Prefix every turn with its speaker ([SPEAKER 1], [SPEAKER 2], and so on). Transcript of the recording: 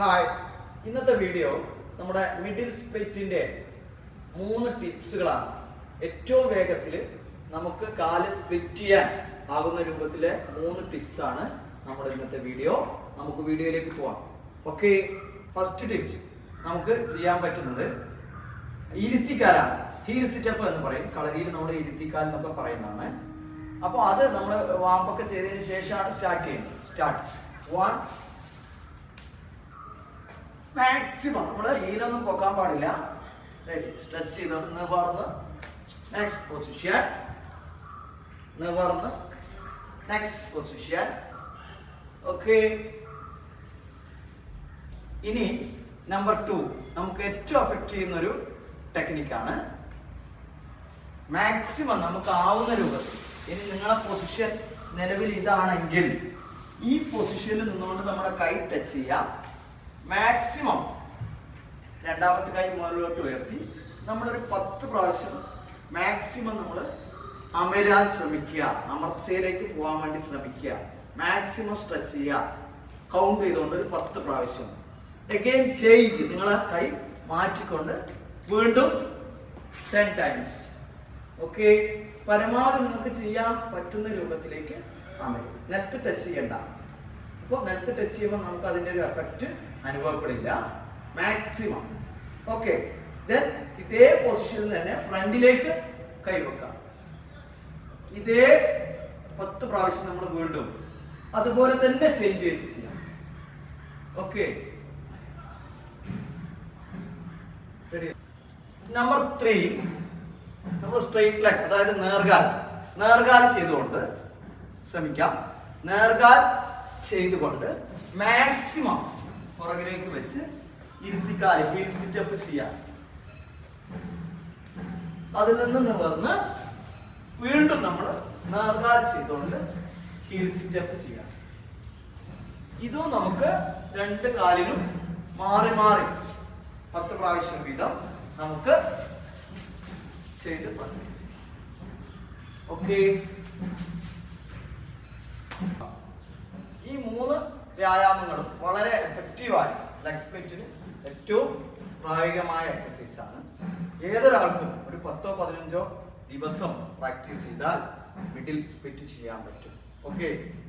[SPEAKER 1] Hi ഇന്നത്തെ video നമ്മുടെ middle സ്പ്ലിറ്റിന്റെ മൂന്ന് ടിപ്സുകളാണ് ഏറ്റവും വേഗത്തിൽ നമുക്ക് കാൽ സ്പ്ലിറ്റ് ചെയ്യാൻ ആകുന്ന രൂപത്തിലെ മൂന്ന് ടിപ്സ് ആണ് നമ്മുടെ ഇന്നത്തെ വീഡിയോ നമുക്ക് വീഡിയോയിലേക്ക് പോവാം. ഓക്കെ ഫസ്റ്റ് ടിപ്സ് നമുക്ക് ചെയ്യാൻ പറ്റുന്നത് ഇരുത്തിക്കാലാണ്. ഹീൽ സിറ്റപ്പ് എന്ന് പറയും. കളരിയിൽ നമ്മൾ ഇരുത്തിക്കാൽ എന്നൊക്കെ പറയുന്നതാണ്. അപ്പോൾ അത് നമ്മൾ വാമ്പൊക്കെ ചെയ്തതിന് ശേഷമാണ് സ്റ്റാർട്ട് ചെയ്യുന്നത്. സ്റ്റാർട്ട് വൺ മാക്സിമം നമ്മൾ ഹീലൊന്നും പൊക്കാൻ പാടില്ല. റെഡി സ്ട്രെച്ച് ചെയ്ത് നിവർന്ന്. നെക്സ്റ്റ് പൊസിഷൻ നിവർന്ന്. നെക്സ്റ്റ് പൊസിഷൻ ഓക്കെ ഇനി നമ്പർ ടു നമുക്ക് ഏറ്റവും അഫക്റ്റ് ചെയ്യുന്ന ഒരു ടെക്നിക്കാണ് മാക്സിമം നമുക്ക് ആവുന്ന രൂപത്തിൽ. ഇനി നിങ്ങളെ പൊസിഷൻ നിലവിൽ ഇതാണെങ്കിൽ ഈ പൊസിഷനിൽ നിന്നുകൊണ്ട് നമ്മുടെ കൈ ടച്ച് ചെയ്യാം. മാക്സിമം രണ്ടാമത്തെ കൈ മുകളിലോട്ട് ഉയർത്തി. നമ്മളൊരു പത്ത് പ്രാവശ്യം മാക്സിമം നമ്മൾ അമരാൻ ശ്രമിക്കുക. അമർച്ചയിലേക്ക് പോകാൻ വേണ്ടി ശ്രമിക്കുക. മാക്സിമം സ്ട്രെച്ച് ചെയ്യുക. കൗണ്ട് ചെയ്തുകൊണ്ട് ഒരു പത്ത് പ്രാവശ്യം. എഗെയിൻ ചേഞ്ച് നിങ്ങളെ കൈ മാറ്റിക്കൊണ്ട് വീണ്ടും ടെൻ ടൈംസ് ഓക്കെ പരമാവധി നിങ്ങൾക്ക് ചെയ്യാൻ പറ്റുന്ന രൂപത്തിലേക്ക് അമരും. നെറ്റ് ടച്ച് ചെയ്യണ്ട. അപ്പോൾ നെറ്റ് ടച്ച് ചെയ്യുമ്പോൾ നമുക്ക് അതിന്റെ ഒരു എഫക്റ്റ് അനുഭവപ്പെടില്ല. മാക്സിമം ഓക്കെ ദെൻ ഇതേ പൊസിഷനിൽ തന്നെ ഫ്രണ്ടിലേക്ക് കൈവെക്കാം ഇതേ പത്ത് പ്രാവശ്യം നമ്മൾ വീണ്ടും അതുപോലെ തന്നെ ചേഞ്ച് ചെയ്ത് ചെയ്യാം. ഓക്കെ നമ്പർ ത്രീ നമ്മൾ സ്ട്രെയിറ്റ് ലെഗ് അതായത് നേർകാൽ. നേർകാൽ ചെയ്തുകൊണ്ട് ശ്രമിക്കാം. നേർകാൽ ചെയ്തുകൊണ്ട് മാക്സിമം പുറകിലേക്ക് വെച്ച് ഇരുത്തിക്കാൽ ഹീൽ സിറ്റപ്പ് ചെയ്യാം. അതിൽ നിന്ന് നിവർന്ന് വീണ്ടും നമ്മൾ നേർകാൽ ചെയ്തുകൊണ്ട് ഹീൽ സിറ്റപ്പ് ചെയ്യാം. ഇതും നമുക്ക് രണ്ട് കാലിലും മാറി മാറി പത്ത് പ്രാവശ്യം വീതം നമുക്ക് ചെയ്ത് പ്രാക്ടീസ് ചെയ്യാം. ഓക്കെ ഈ മൂന്ന് വ്യായാമങ്ങളും വളരെ എഫക്റ്റീവായ ലെഗ് സ്പ്ലിറ്റിന് ഏറ്റവും പ്രായോഗികമായ എക്സസൈസ് ആണ്. ഏതൊരാൾക്കും ഒരു പത്തോ പതിനഞ്ചോ ദിവസം പ്രാക്ടീസ് ചെയ്താൽ മിഡിൽ സ്പ്ലിറ്റ് ചെയ്യാൻ പറ്റും. ഓക്കെ